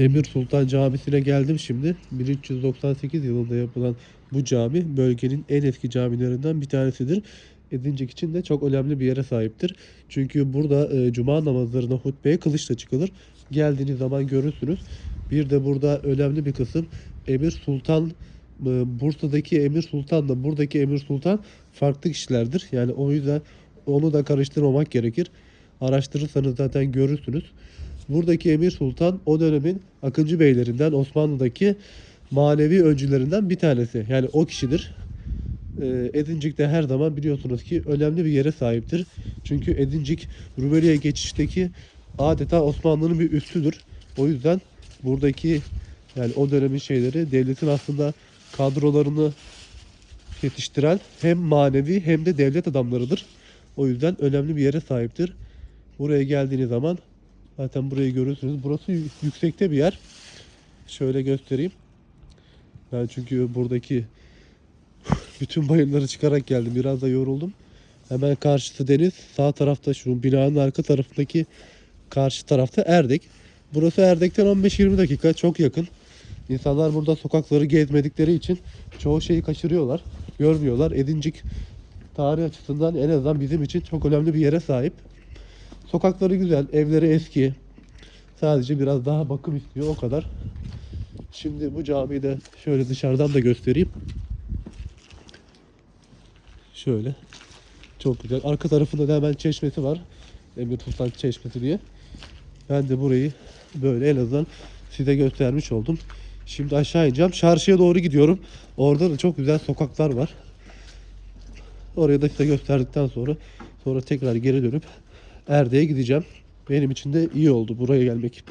Emir Sultan Camisi'ne geldim şimdi. 1398 yılında yapılan bu cami bölgenin en eski camilerinden bir tanesidir. Edincik için de çok önemli bir yere sahiptir. Çünkü burada e, cuma namazlarına hutbeye kılıçla çıkılır. Geldiğiniz zaman görürsünüz. Bir de burada önemli bir kısım Emir Sultan e, Bursa'daki Emir Sultan'la buradaki Emir Sultan farklı kişilerdir. Yani o yüzden onu da karıştırmamak gerekir. Araştırırsanız zaten görürsünüz. Buradaki Emir Sultan o dönemin Akıncı beylerinden Osmanlı'daki manevi öncülerinden bir tanesi. Yani o kişidir. Ee, Edincik de her zaman biliyorsunuz ki önemli bir yere sahiptir. Çünkü Edincik Rumeli'ye geçişteki adeta Osmanlı'nın bir üssüdür. O yüzden buradaki yani o dönemin şeyleri devletin aslında kadrolarını yetiştiren hem manevi hem de devlet adamlarıdır. O yüzden önemli bir yere sahiptir. Buraya geldiğiniz zaman zaten burayı görürsünüz. Burası yü- yüksekte bir yer. Şöyle göstereyim. Ben çünkü buradaki bütün bayırları çıkarak geldim. Biraz da yoruldum. Hemen karşısı deniz. Sağ tarafta şu binanın arka tarafındaki karşı tarafta Erdek. Burası Erdek'ten 15-20 dakika. Çok yakın. İnsanlar burada sokakları gezmedikleri için çoğu şeyi kaçırıyorlar. Görmüyorlar. Edincik tarih açısından en azından bizim için çok önemli bir yere sahip. Sokakları güzel, evleri eski. Sadece biraz daha bakım istiyor o kadar. Şimdi bu camiyi de şöyle dışarıdan da göstereyim. Şöyle. Çok güzel. Arka tarafında da hemen çeşmesi var. Emir Sultan Çeşmesi diye. Ben de burayı böyle en azından size göstermiş oldum. Şimdi aşağı ineceğim. Çarşıya doğru gidiyorum. Orada da çok güzel sokaklar var. Oraya da size gösterdikten sonra sonra tekrar geri dönüp Erdek'e gideceğim. Benim için de iyi oldu buraya gelmek.